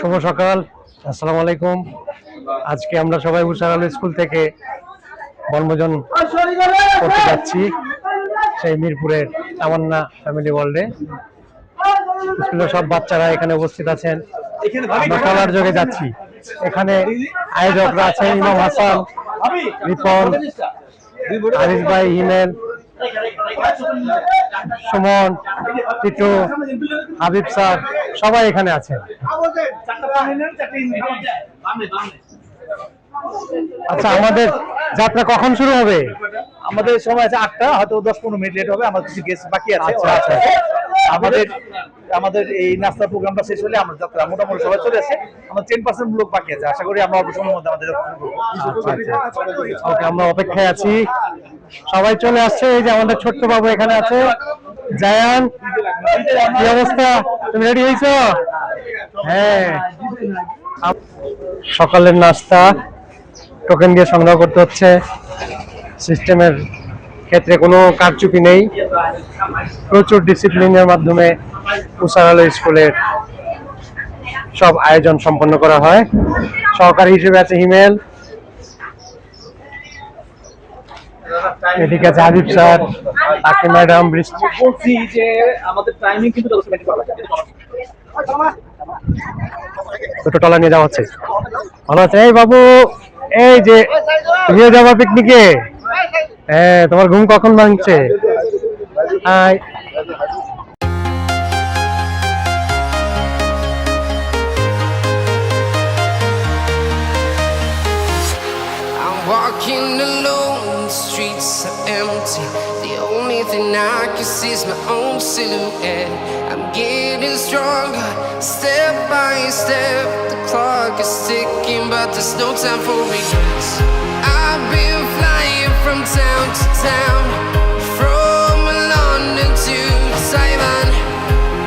শুভ সকাল। আসসালামু আলাইকুম। আজকে আমরা সবাই উষার আলো স্কুল থেকে বনভোজন করতে যাচ্ছি সেই মিরপুরের তামান্না ফ্যামিলি ওয়ার্ল্ডে স্কুলের সব বাচ্চারা এখানে উপস্থিত আছেন। আমরা যোগে যাচ্ছি। এখানে আয়োজকরা আছেন ইমাম হাসান, রিপন, আরিফ ভাই, হিমেল। সুমন টিটু হাবিব স্যার সবাই এখানে আছেন। আচ্ছা আমাদের যাত্রা কখন শুরু হবে? আমাদের সময় আছে আটটা হয়তো দশ পনেরো মিনিট লেট হবে আমার কিছু গেস্ট বাকি আছে আচ্ছা, আচ্ছা। আমাদের আমাদের এই নাস্তা প্রোগ্রামটা শেষ হলে আমরা যাত্রা মোটামুটি সবাই চলে আসে আমার টেন পার্সেন্ট লোক বাকি আছে আশা করি আমরা অল্প সময়ের মধ্যে আমাদের শুরু করব। ওকে আমরা অপেক্ষায় আছি। সবাই চলে আসছে এই যে আমাদের ছোট্ট বাবু এখানে আছে। জায়ান কি অবস্থা? তুমি রেডি হয়েছো? হ্যাঁ। সকালের নাস্তা টোকেন দিয়ে সংগ্রহ করতে হচ্ছে। সিস্টেমের ক্ষেত্রে কোনো কারচুপি নেই। প্রচুর ডিসিপ্লিনের মাধ্যমে উষারালো স্কুলের সব আয়োজন সম্পন্ন করা হয়। সহকারী হিসেবে আছে হিমেল। এদিকে আছে হাবিব স্যার আকি ম্যাডাম বলছি যে আমাদের টাইমিং কিন্তু টলা নিয়ে যাওয়া হচ্ছে। ভালো আছে এই বাবু! এই যে তুমিও যাবা পিকনিকে হ্যাঁ তোমার ঘুম কখন ভাঙছে hi walking alone, the streets are empty. The only thing I can see is my own silhouette. I'm getting stronger, step by step. The clock is ticking, but there's no time for regrets. I've been flying from town to town, from London to Taiwan.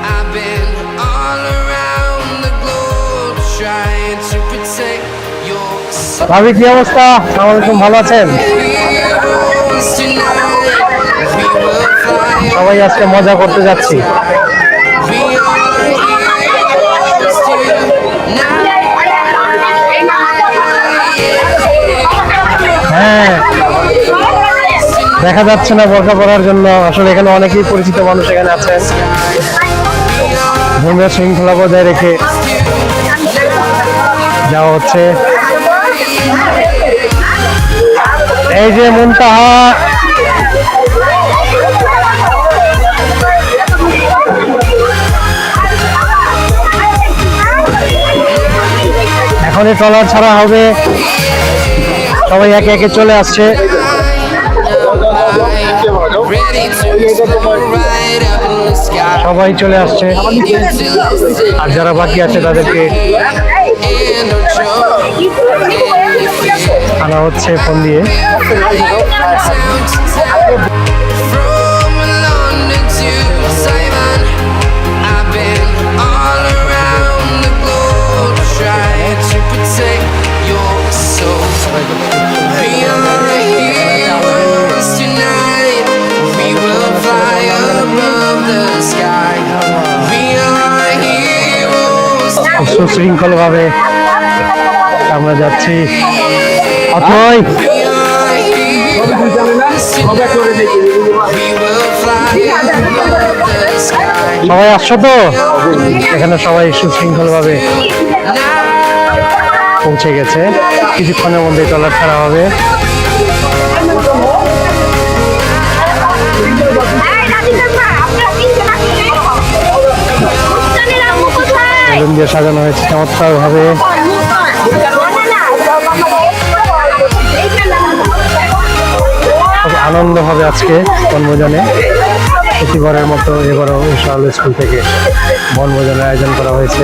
I've been all around the globe trying to protect your soul. ভাবি কি অবস্থা সালামালাইকুম ভালো আছেন সবাই আজকে মজা করতে যাচ্ছি. হ্যাঁ দেখা যাচ্ছে না বোরকা পরার জন্য। আসলে এখানে অনেকেই পরিচিত মানুষ এখানে আছেন। ধর্মীয় শৃঙ্খলা বজায় রেখে যাওয়া হচ্ছে। এই যে মুনতাহা এখনই ট্রলার ছাড়া হবে সবাই একে একে চলে আসছে. সবাই চলে আসছে আর যারা বাকি আছে তাদেরকে. আনা হচ্ছে ফোন দিয়ে fly above the sky. সবাই আসছো তো? এখানে সবাই সুশৃঙ্খল ভাবে পৌঁছে গেছে। কিছুক্ষণের মধ্যে ট্রলার ছাড়া হবে। বেলুন দিয়ে সাজানো হয়েছে চমৎকার ভাবে খুব আনন্দ হবে আজকে বনভোজনে। প্রতিবারের মতো এবারও বিশাল স্কুল থেকে বনভোজনের আয়োজন করা হয়েছে।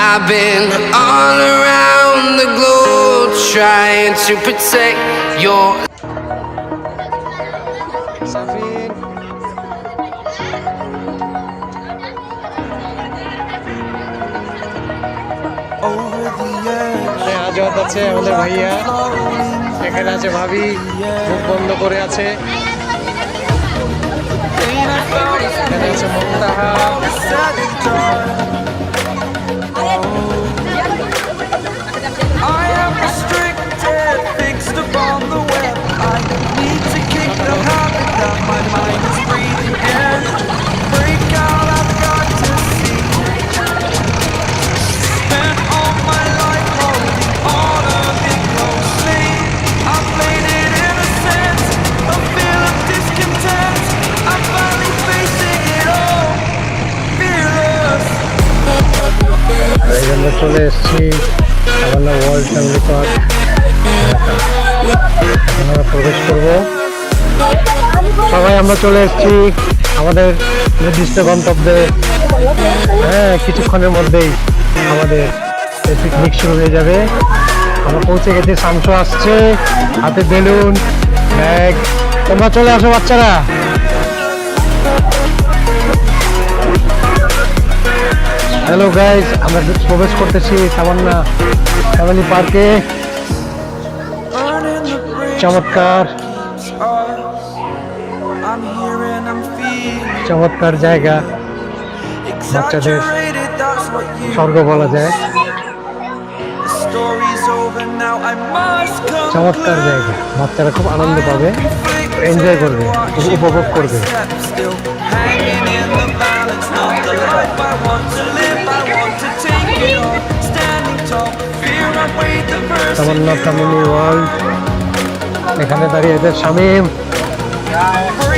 I've been all around the globe trying to protect your আছে আমাদের ভাইয়া এখানে আছে ভাবি মুখ বন্ধ করে আছে এখানে আছে মুক্তাহা Christmas. আমরা চলে এসেছি আমাদের নির্দিষ্ট গন্তব্যে। হ্যাঁ কিছুক্ষণের মধ্যেই আমাদের পিকনিক শুরু হয়ে যাবে। আমরা পৌঁছে গেছি শামসু আসছে, হাতে বেলুন, ব্যাগ। তোমরা চলে আসো বাচ্চারা। হ্যালো গাইজ আমরা প্রবেশ করতেছি সামান্না ফ্যামিলি পার্কে চমৎকার। চমৎকার জায়গা। বাচ্চাদের স্বর্গ বলা যায়। চমৎকার জায়গা। বাচ্চারা খুব আনন্দ পাবে এনজয় করবে উপভোগ করবে। তামান্না তামিনী ওয়ার্ল্ড এখানে দাঁড়িয়ে এদের স্বামী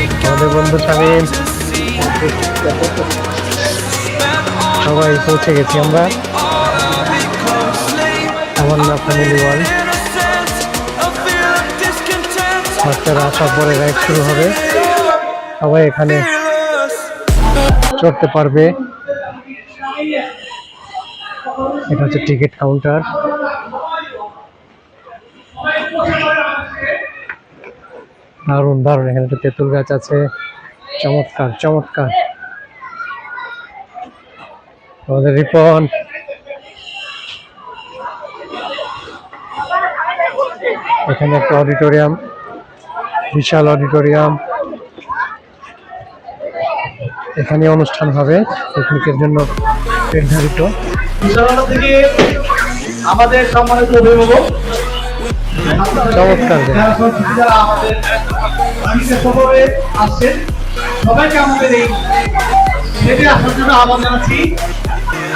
আমাদের বন্ধু see. সবাই পৌঁছে গেছি আমরা closely. সামান্য ফ্যামিলি discontent. বাচ্চারা আসার পরে রাইড শুরু হবে সবাই এখানে চড়তে পারবে এটা হচ্ছে টিকিট কাউন্টার দারুণ দারুণ এখানে একটা তেঁতুল গাছ আছে। চমৎকার চমৎকার। আমাদের রিপন। এখানে একটা অডিটোরিয়াম, বিশাল অডিটোরিয়াম। এখানে অনুষ্ঠান হবে, পিকনিকের জন্য নির্ধারিত। আমাদের সম্মানিত অভিভাবক চমৎকার।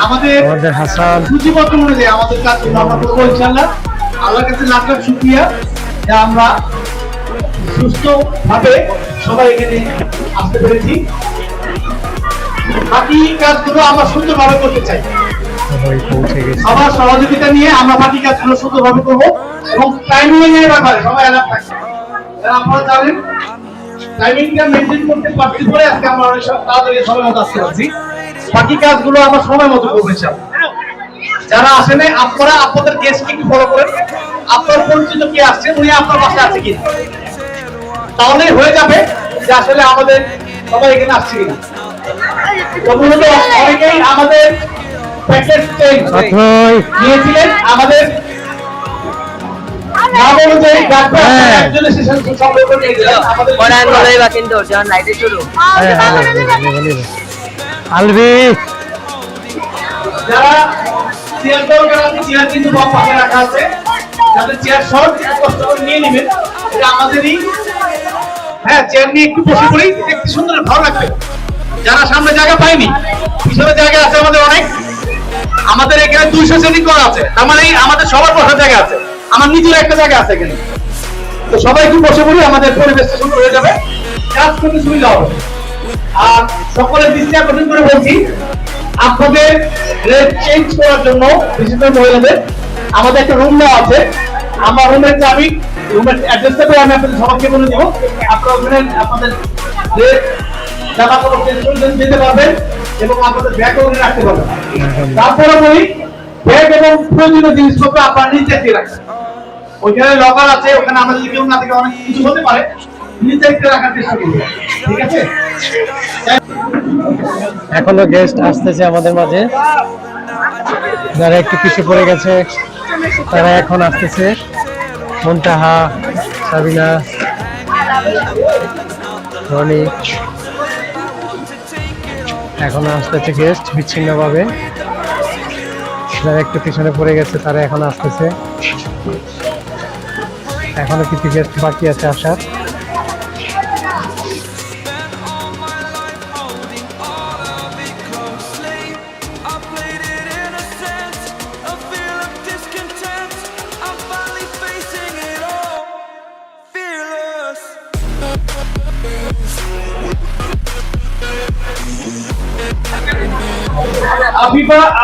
আমাদের হাসান। সূচিবদ্ধ অনুযায়ী আমাদের কাজগুলো আমরা করব ইনশাল্লাহ আল্লাহর কাছে লাখ লাখ শুক্রিয়া যে আমরা সুস্থভাবে সবাই এখানে আসতে পেরেছি বাকি কাজগুলো আমরা সুন্দরভাবে করতে চাই সবার সহযোগিতা নিয়ে আমরা বাকি কাজগুলো সুন্দরভাবে করব। এবং টাইমিং এর ব্যাপারে সবাই অ্যালার্ট থাকবে আপনারা জানেন টাইমিংটা মেনটেন করতে পারছি বলে আজকে আমরা অনেক তাড়াতাড়ি সময় মতো আসতে পারছি। বাকি কাজগুলো আমরা সময় মতো করব। যারা আসেন আপনারা আপনাদের গেস্টকে একটু ফলো করেন। আপনার পরিচিত কে আসছে উনি আপনার বাসায় আছে কি তাহলেই হয়ে যাবে যে আসলে আমাদের সবাই এখানে আসছে কিনা। অনেকেই আমাদের প্যাকেজ নিয়েছিলেন আমাদের নাম অনুযায়ী ডাক্তার। সেশন সংগ্রহ করে নিয়েছিলেন আমাদের পড়ান বলেই কিন্তু যখন লাইটে শুরু। বলে দিবে, বলে দিবে। আলবি যারা চেয়ার দরকার আছে চেয়ার কিন্তু বাম পাশে রাখা আছে। যাদের চেয়ার শর্ট কষ্ট করে নিয়ে নেবেন। এটা আমাদেরই। হ্যাঁ চেয়ার নিয়ে একটু বসে পড়ি দেখতে সুন্দর ভালো লাগবে। যারা সামনে জায়গা পায়নি পিছনে জায়গা আছে আমাদের অনেক। আমাদের এখানে দুইশো শ্রেণি করা আছে। তার মানে আমাদের সবার বসার জায়গা আছে। আমার নিজের একটা জায়গা আছে এখানে। তো সবাই একটু বসে পড়ি, আমাদের পরিবেশটা সুন্দর হয়ে যাবে। কাজ করতে সুবিধা হবে। আর সকলের দৃষ্টি আকর্ষণ করে বলছি, আপনাদের রেট চেঞ্জ করার জন্য, বিশেষ মহিলাদের, আমাদের একটা রুম নেওয়া আছে। আমার রুমের চাবি রুমের অ্যাড্রেসটা আমি আপনাদের সবাইকে বলে দেবো। আপনারা ওখানে আপনাদের রেট জামা কাপড় চেঞ্জ করে দিতে পারবেন এবং আপনাদের ব্যাগ ওখানে রাখতে পারবেন। তারপরে বলি ব্যাগ এবং প্রয়োজনীয় জিনিসপত্র আপনারা নিচে রাখবেন ওইখানে লকার আছে, ওখানে আমরা যদি কেউ না থেকে, অনেক কিছু হতে পারে। এখনও গেস্ট আসতেছে আমাদের মাঝে। যারা একটু পিছিয়ে পড়ে গেছে, তারা এখন আসতেছে। মুনতাহা, সাবিনা, রনি এখন আসতেছে গেস্ট বিচ্ছিন্নভাবে। যারা একটু পিছনে পড়ে গেছে, তারা এখন আসতেছে। এখনও কিছু গেস্ট বাকি আছে আসার।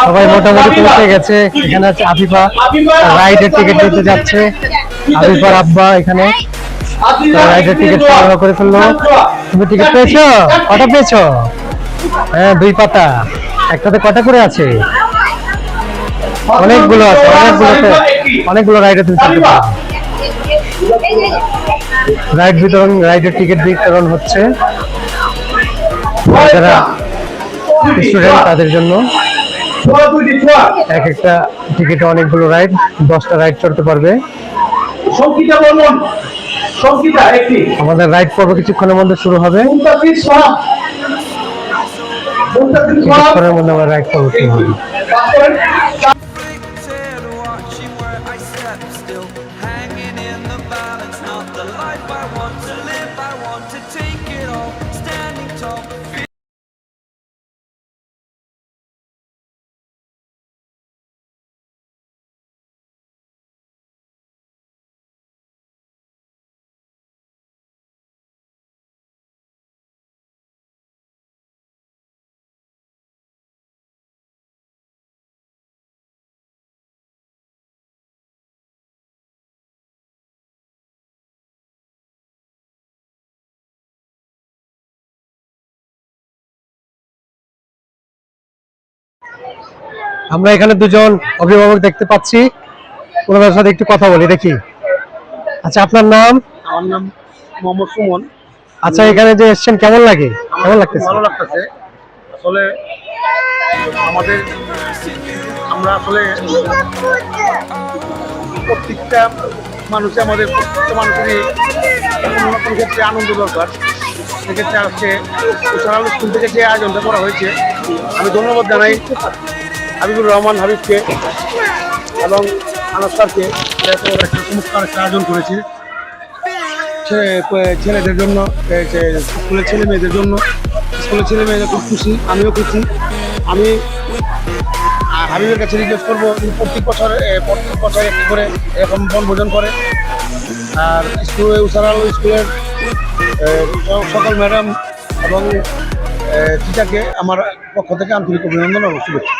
সবাই মোটামুটি পৌঁছে গেছে। এখানে আছে আফিফা রাইডের টিকিট দিতে যাচ্ছে। আফিফার আব্বা এখানে। রাইডের টিকিট সংগ্রহ করে ফেলল। তুমি টিকিট পেয়েছ? কটা পেয়েছ? হ্যাঁ দুই পাতা। একটাতে কটা করে আছে? অনেকগুলো আছে অনেকগুলোতে অনেকগুলো রাইডে তুমি পারো রাইড বিতরণ রাইডের টিকিট বিতরণ হচ্ছে। যারা স্টুডেন্ট তাদের জন্য। এক একটা টিকিটে অনেকগুলো রাইড দশটা রাইড চলতে পারবে। সংকিতা বর্মন সংকিতা একটি। আমাদের রাইড পর্ব কিছুক্ষণের মধ্যে শুরু হবে। কিছুক্ষণের মধ্যে আমার রাইড পর্ব শুরু হবে। আমরা এখানে দুজন অভিভাবক দেখতে পাচ্ছি। ওনাদের সাথে একটু কথা বলি দেখি। আচ্ছা আপনার নাম? আমার নাম মোহাম্মদ সুমন। আচ্ছা এখানে যে এসেছেন কেমন লাগে? কেমন লাগতেছে? ভালো লাগতেছে। আসলে আমাদের আমরা আসলে প্রত্যেকটা মানুষে আমাদের প্রত্যেকটা মানুষেরই কোনো না কোনো ক্ষেত্রে আনন্দ দরকার। সেক্ষেত্রে আজকে সোশ্যাল স্কুল থেকে যে আয়োজনটা করা হয়েছে, আমি ধন্যবাদ জানাই হাবিবুর রহমান হাবিবকে এবং আনাস স্যারকে একটা চমৎকার আয়োজন করেছে। ছেলেদের জন্য স্কুলের ছেলে মেয়েদের জন্য, স্কুলের ছেলে মেয়েরা খুব খুশি, আমিও খুশি। আমি হাবিবের কাছে রিকোয়েস্ট করব প্রত্যেক বছর প্রত্যেক বছর একটি করে এরকম বনভোজন করে। আর স্কুলে উসারাল স্কুলের সকল ম্যাডাম এবং টিচারকে আমার পক্ষ থেকে আন্তরিক অভিনন্দন এবং শুভেচ্ছা।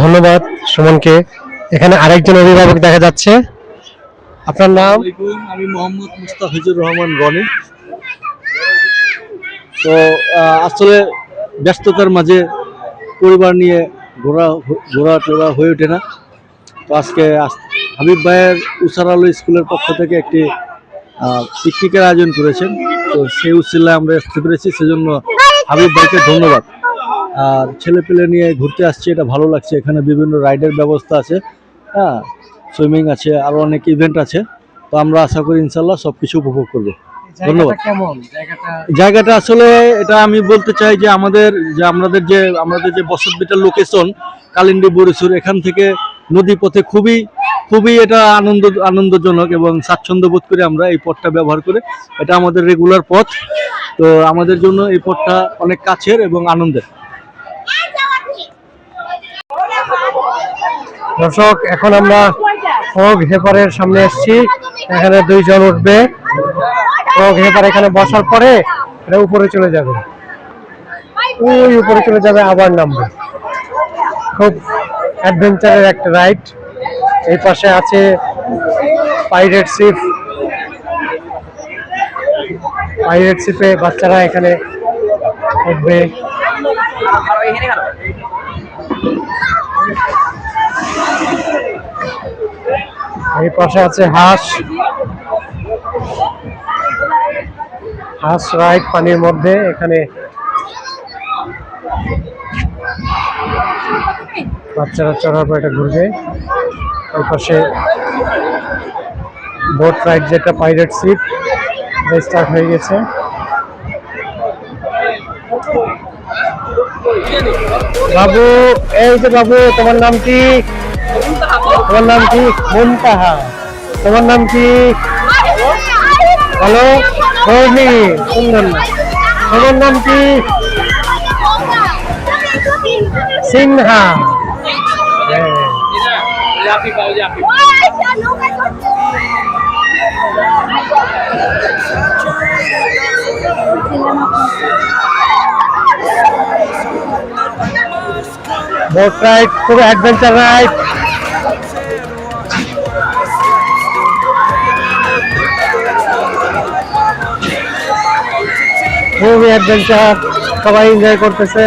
ধন্যবাদ সুমনকে। এখানে আরেকজন অভিভাবক দেখা যাচ্ছে। আপনার নাম? আমি মোহাম্মদ মুস্তাফিজুর রহমান রনি তো আসলে ব্যস্ততার মাঝে পরিবার নিয়ে ঘোরা ঘোরা টোরা হয়ে ওঠে না। তো আজকে হাবিব ভাইয়ের উসার আলো স্কুলের পক্ষ থেকে একটি পিকনিকের আয়োজন করেছেন। তো সেই উৎসিল্লায় আমরা আসতে পেরেছি সেজন্য হাবিব ভাইকে ধন্যবাদ। আর ছেলে পেলে নিয়ে ঘুরতে আসছে এটা ভালো লাগছে। এখানে বিভিন্ন রাইডের ব্যবস্থা আছে হ্যাঁ সুইমিং আছে আরও অনেক ইভেন্ট আছে। তো আমরা আশা করি ইনশাল্লাহ সব কিছু উপভোগ করব। ধন্যবাদ। জায়গাটা জায়গাটা আসলে এটা আমি বলতে চাই যে আমাদের যে আমাদের যে আমাদের যে বসতবিটার লোকেশন কালিন্দি বরিশুর এখান থেকে নদী পথে খুবই খুবই এটা আনন্দ, আনন্দজনক এবং স্বাচ্ছন্দ্য বোধ করে আমরা এই পথটা ব্যবহার করে। এটা আমাদের রেগুলার পথ। তো আমাদের জন্য এই পথটা অনেক কাছের এবং আনন্দের। দর্শক, এখন আমরা ফগ হেপারের সামনে এসেছি। এখানে দুইজন উঠবে। ফগ হেপার এখানে বসার পরে এটা উপরে চলে যাবে। ওই উপরে চলে যাবে, আবার নামবে। খুব অ্যাডভেঞ্চারের একটা রাইড। এই পাশে আছে পাইরেট শিপ। পাইরেট শিপে বাচ্চারা এখানে উঠবে। এই পাশে আছে হাঁস। হাঁস রাইড পানির মধ্যে। এখানে বাচ্চারা চড়ার পর এটা ঘুরবে। ওই পাশে বোট রাইড যেটা পাইরেট সিট স্টার্ট হয়ে গেছে। বাবু, এই যে বাবু, তোমার নাম কি? তোমার নাম কি? মুনতাহা। তোমার নাম কি? হ্যালো সুন্দর। তোমার নাম কি? সিনহা। হ্যাঁ। বোট রাইড খুব অ্যাডভেঞ্চার রাইড খুবই অ্যাডভেঞ্চার সবাই এনজয় করতেছে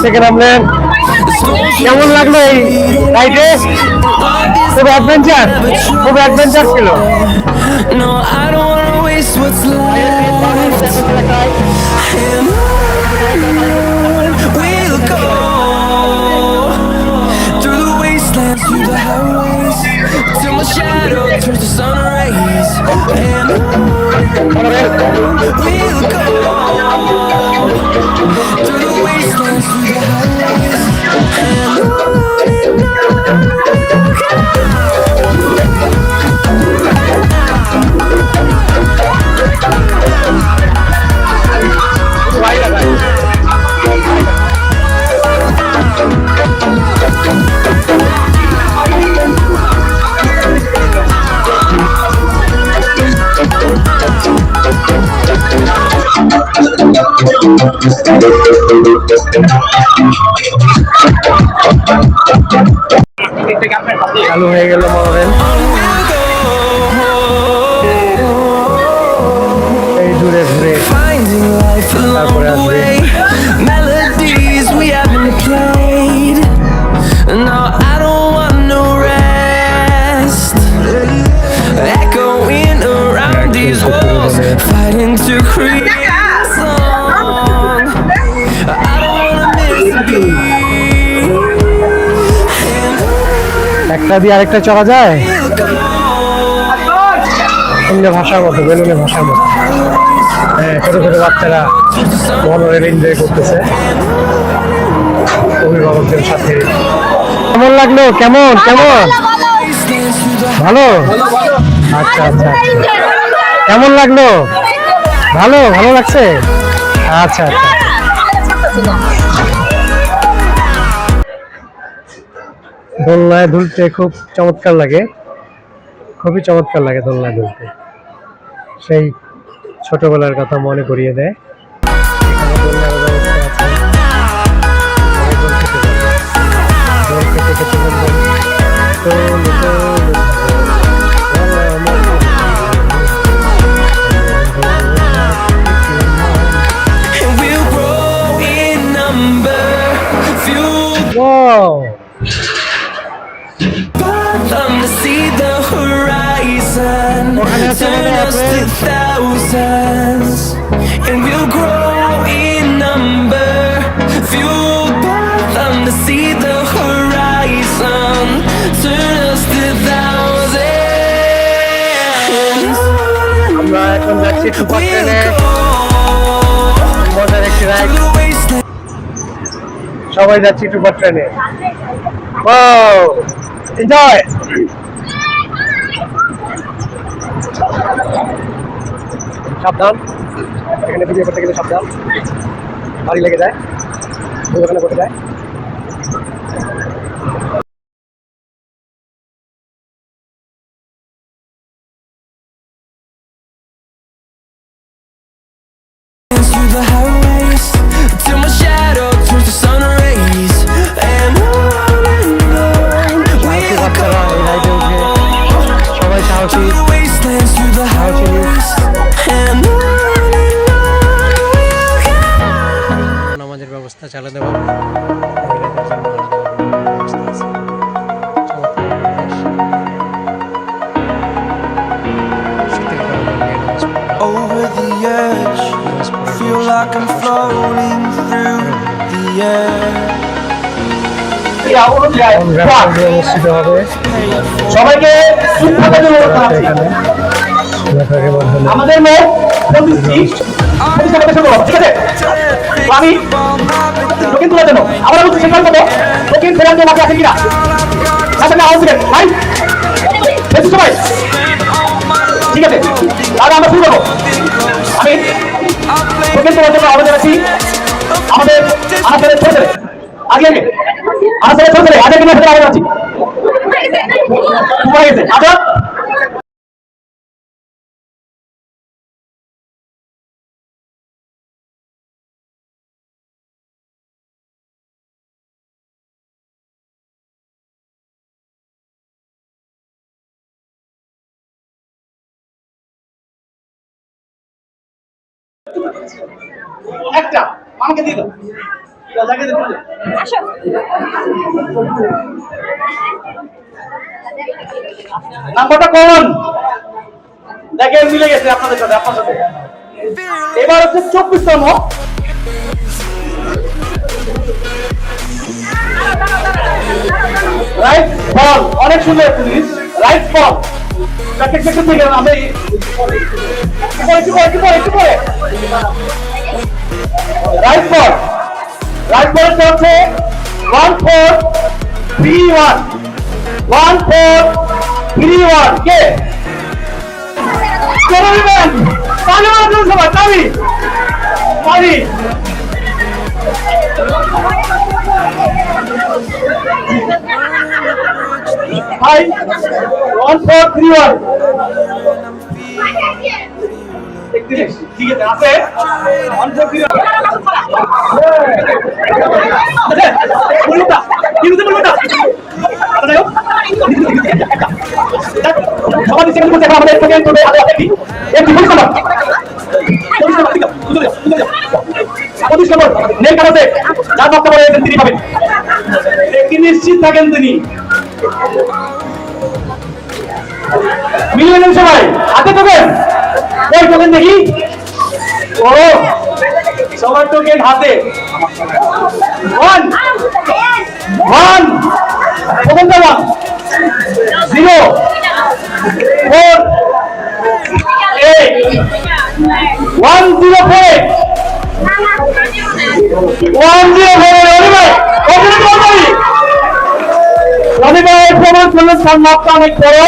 পাইরেট শিপ থেকে নামলেন The storms কেমন লাগল এই রাইডে খুব অ্যাডভেঞ্চার খুব অ্যাডভেঞ্চার ছিল No, I don't wanna waste what's left. And on we'll go through the wastelands, through the highways, চালু হয়ে গেল মনোরেল। And দিয়ে আরেকটা চলা যায়? ভাষার মতো, বেলুনের ভাষার মতো। হ্যাঁ ছোট ছোট বাচ্চারা মনোরেল এনজয় করতেছে। অভিভাবকদের সাথে। কেমন লাগল? কেমন? কেমন? ভালো? আচ্ছা আচ্ছা আচ্ছা। কেমন লাগল? ভালো? ভালো লাগছে? আচ্ছা আচ্ছা। দোলনায় দুলতে খুব চমৎকার লাগে খুবই চমৎকার লাগে দোলনায় ধুলতে সেই ছোটবেলার কথা মনে করিয়ে দেয় Whoa! দোলনায় fueled Wow! by them to see the horizon. Ojalá se Turn vea, us pues. to thousands, and we'll grow in number. Fueled by them to see the horizon. Turn us to thousands. আমরা এখন যাচ্ছি super We'll ট্রেনে go মজার একটি ride through the wasteland. সবাই যাচ্ছি super ট্রেনে Wow! Enjoy! সাবধান। এখানে ভিডিও করতে গেলে সাবধান। বাড়ি লেগে যায়। দুর্ঘটনা ঘটে যায়। রাষ্ট্রপতি অনুষ্ঠিত হবে সবাইকে আমাদের শুনব, ঠিক আছে? আমি দক্ষিণ তোলার জন্য আবার বলছি সেখান মতো দক্ষিণ ফেরার জন্য আছে কিনা? আছে না দিবেন। ভাই সবাই। ঠিক আছে তাহলে আমরা শুরু করব। আমি দক্ষিণ তোলার জন্য আওয়াজ জানাচ্ছি। আমাদের ছোট ছেলে আগে আগে। আনাসের ছোট আগে গেছে। আজাদ একটা আমাকে দিয়ে নাম্বারটা কোন দেখেন, মিলে গেছে আপনাদের সাথে আপনার সাথে। এবার হচ্ছে চব্বিশ চব্বিশতম। রাইট বল অনেক সুন্দর police. Right ball practice practice থেকে আমি একটু পরে একটু পরে একটু পরে রাইট বল বল হচ্ছে one four three one one four three one কে? তালি তালি ভাই ওয়ান ফোর থ্রি ঠিক আছে আছে? ওয়ান আমাদের রয়েছেন তিনি পাবেন নিশ্চিত থাকেন তিনি মিলিয়ে নেন সবাই। হাতে টোকেন ওই টোকেন দেখি। ও সবার টোকেন হাতে one zero four one zero four one zero four ভাই ভাই অনেক বড়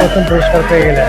সেভেন পুরস্কার পেয়ে গেলেন